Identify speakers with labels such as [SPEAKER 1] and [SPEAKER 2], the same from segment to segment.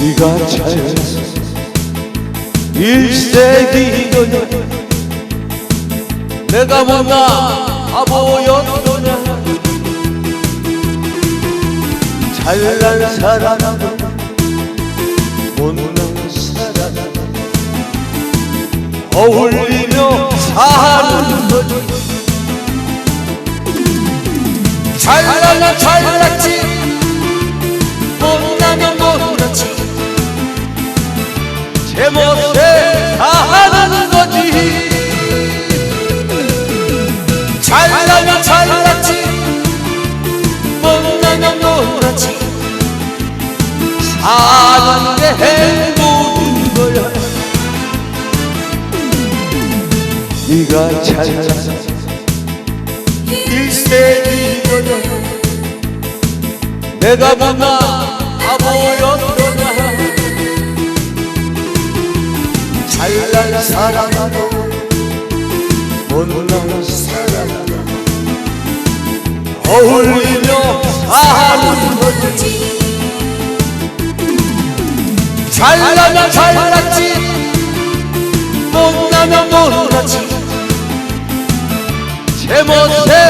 [SPEAKER 1] 네가 잘해서 일세기도냐 내가 못나 바보였더냐. 잘난 사람도 못난 사람 어울리며 사는 거지.
[SPEAKER 2] 잘나면 잘났
[SPEAKER 1] 제멋에 사는 거지.
[SPEAKER 2] 잘나면 잘났지 못나면 못났지.
[SPEAKER 1] 사는 게 행복인 거야 네가 잘나서 일세기거냐 내가 못나 잘난 사람도 못난 사람도 어울리며 사는 거지.
[SPEAKER 2] 잘나면 잘났지 못나면 못났지.
[SPEAKER 1] 제멋에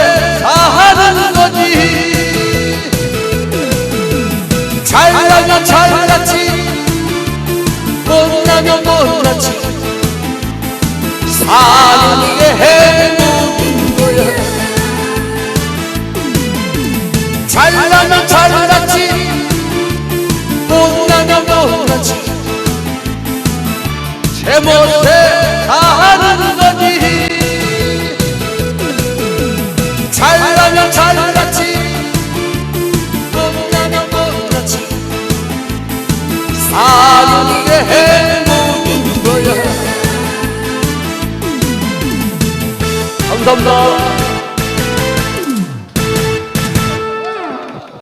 [SPEAKER 1] 사는 게 행복인 거야.
[SPEAKER 2] 잘나면 잘났지 못나면 못났지.
[SPEAKER 1] 제멋에 사 감사합니다.